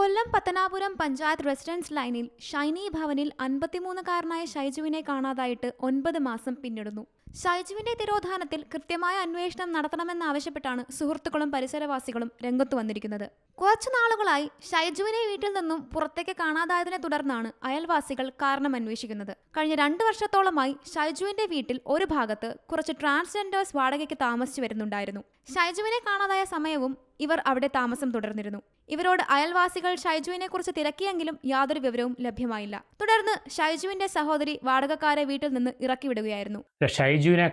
കൊല്ലം Pathanapuram panchayat residence ലൈനിൽ ഷൈനി ഭവനിൽ അൻപത്തിമൂന്നുകാരനായ ഷൈജുവിനെ കാണാതായിട്ട് ഒൻപത് മാസം പിന്നിടുന്നു. ഷൈജുവിന്റെ തിരോധാനത്തിൽ കൃത്യമായ അന്വേഷണം നടത്തണമെന്നാവശ്യപ്പെട്ടാണ് സുഹൃത്തുക്കളും പരിസരവാസികളും രംഗത്തു വന്നിരിക്കുന്നത്. കുറച്ചു നാളുകളായി ഷൈജുവിനെ വീട്ടിൽ നിന്നും പുറത്തേക്ക് കാണാതായതിനെ തുടർന്നാണ് അയൽവാസികൾ കാരണം അന്വേഷിക്കുന്നത്. കഴിഞ്ഞ രണ്ട് വർഷത്തോളമായി ഷൈജുവിന്റെ വീട്ടിൽ ഒരു ഭാഗത്ത് കുറച്ച് ട്രാൻസ്ജെൻഡേഴ്സ് വാടകയ്ക്ക് താമസിച്ചു വരുന്നുണ്ടായിരുന്നു. ഷൈജുവിനെ കാണാതായ സമയവും ഇവർ അവിടെ താമസം തുടർന്നിരുന്നു. ഇവരോട് അയൽവാസികൾ ഷൈജുവിനെ കുറിച്ച് തിരക്കിയെങ്കിലും യാതൊരു വിവരവും ലഭ്യമായില്ല. തുടർന്ന് ഷൈജുവിന്റെ സഹോദരി വാടകക്കാരെ വീട്ടിൽ നിന്ന് ഇറക്കിവിടുകയായിരുന്നു. ഷൈജുവിനെ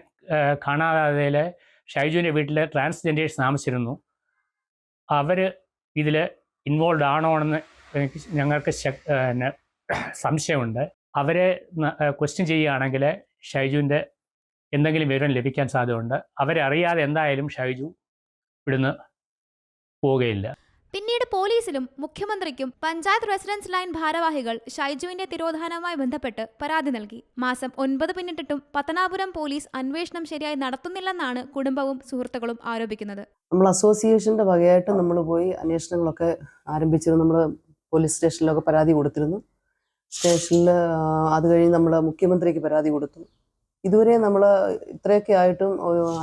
കാണാതെ ഷൈജുവിന്റെ വീട്ടിലെ ട്രാൻസ്ജെൻഡേഴ്സ് താമസിച്ചിരുന്നു. അവർ ഇതിൽ ഇൻവോൾവ് ആണോ എന്ന് എനിക്ക് ഞങ്ങൾക്ക് സംശയമുണ്ട്. അവരെ ക്വസ്റ്റ്യൻ ചെയ്യുകയാണെങ്കിൽ ഷൈജുവിന്റെ എന്തെങ്കിലും വിവരം ലഭിക്കാൻ സാധ്യതയുണ്ട്. അവരെ അറിയാതെ എന്തായാലും ഷൈജു ഇവിടുന്ന് പോവുകയില്ല. പിന്നീട് പോലീസിലും മുഖ്യമന്ത്രിക്കും പഞ്ചായത്ത് റെസിഡൻസ് ലൈൻ ഭാരവാഹികൾ ഷൈജുവിന്റെ തിരോധാനവുമായി ബന്ധപ്പെട്ട് പരാതി നൽകി. മാസം ഒൻപത് പിന്നിട്ടിട്ടും പത്തനാപുരം പോലീസ് അന്വേഷണം ശരിയായി നടത്തുന്നില്ലെന്നാണ് കുടുംബവും സുഹൃത്തുക്കളും ആരോപിക്കുന്നത്. നമ്മൾ അസോസിയേഷന്റെ വകയായിട്ട് നമ്മൾ പോയി അന്വേഷണങ്ങളൊക്കെ ആരംഭിച്ചിരുന്നു. നമ്മൾ പോലീസ് സ്റ്റേഷനിലൊക്കെ പരാതി കൊടുത്തിരുന്നു. സ്റ്റേഷനിൽ അത് കഴിഞ്ഞ് നമ്മൾ മുഖ്യമന്ത്രിക്ക് പരാതി കൊടുത്തു. ഇതുവരെ നമ്മൾ ഇത്രയൊക്കെ ആയിട്ടും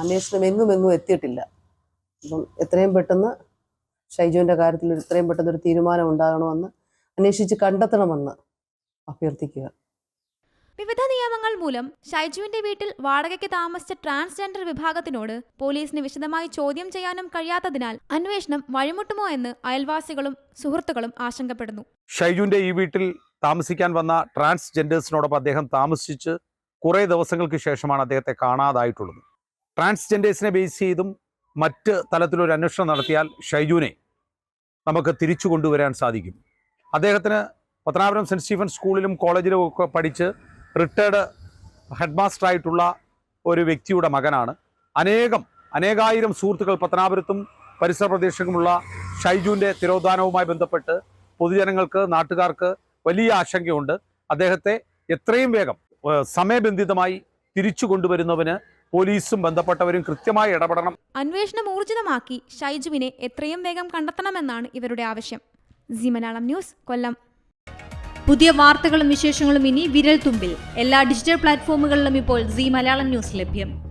അന്വേഷണം എങ്ങും എങ്ങും എത്തിയിട്ടില്ല. അപ്പം എത്രയും പെട്ടെന്ന് ഷൈജുവിന്റെ കാര്യത്തിൽ ഒരു പെട്ടെന്നൊരു പെട്ടെന്ന് ഒരു തീരുമാനം ഉണ്ടാകണമെന്ന് അന്വേഷിച്ച് കണ്ടെത്തണമെന്ന് അഭ്യർത്ഥിക്കുക. വിവിധ നിയമങ്ങൾ മൂലം ഷൈജുവിന്റെ വീട്ടിൽ വാടകയ്ക്ക് താമസിച്ച ട്രാൻസ്ജെൻഡർ വിഭാഗത്തിനോട് പോലീസിന് വിശദമായി ചോദ്യം ചെയ്യാനും കഴിയാത്തതിനാൽ അന്വേഷണം വഴിമുട്ടുമോ എന്ന് അയൽവാസികളും സുഹൃത്തുക്കളും ആശങ്കപ്പെടുന്നു. ഷൈജുവിന്റെ ഈ വീട്ടിൽ താമസിക്കാൻ വന്ന ട്രാൻസ്ജെൻഡേഴ്സിനോടൊപ്പം അദ്ദേഹം താമസിച്ച് കുറേ ദിവസങ്ങൾക്ക് ശേഷമാണ് അദ്ദേഹത്തെ കാണാതായിട്ടുള്ളത്. ട്രാൻസ്ജെൻഡേഴ്സിനെ ബേസ് ചെയ്തും മറ്റ് തലത്തിലൊരു അന്വേഷണം നടത്തിയാൽ ഷൈജുവിനെ നമുക്ക് തിരിച്ചു കൊണ്ടുവരാൻ സാധിക്കും. അദ്ദേഹത്തിന് പത്തനാപുരം സെന്റ് സ്റ്റീഫൻ സ്കൂളിലും കോളേജിലും ഒക്കെ പഠിച്ച് റിട്ടയർഡ് ഹെഡ് മാസ്റ്ററായിട്ടുള്ള ഒരു വ്യക്തിയുടെ മകനാണ്. അനേകം അനേകായിരം സുഹൃത്തുക്കൾ പത്തനാപുരത്തും പരിസര പ്രദേശങ്ങളുമുള്ള ഷൈജുവിന്റെ തിരോധാനവുമായി ബന്ധപ്പെട്ട് പൊതുജനങ്ങൾക്ക് നാട്ടുകാർക്ക് വലിയ ആശങ്കയുണ്ട്. അദ്ദേഹത്തെ എത്രയും വേഗം സമയബന്ധിതമായി തിരിച്ചു കൊണ്ടുവരുന്നവന് പോലീസും ബന്ധപ്പെട്ടവരും കൃത്യമായി ഇടപെടണം. അന്വേഷണം ഊർജിതമാക്കി ഷൈജുവിനെ എത്രയും വേഗം കണ്ടെത്തണമെന്നാണ് ഇവരുടെ ആവശ്യം. Zee Malayalam news Kollam. പുതിയ വാർത്തകളും വിശേഷങ്ങളും ഇനി വിരൽ തുമ്പിൽ. എല്ലാ ഡിജിറ്റൽ പ്ലാറ്റ്ഫോമുകളിലും ഇപ്പോൾ സി മലയാളം ന്യൂസ് ലഭ്യം.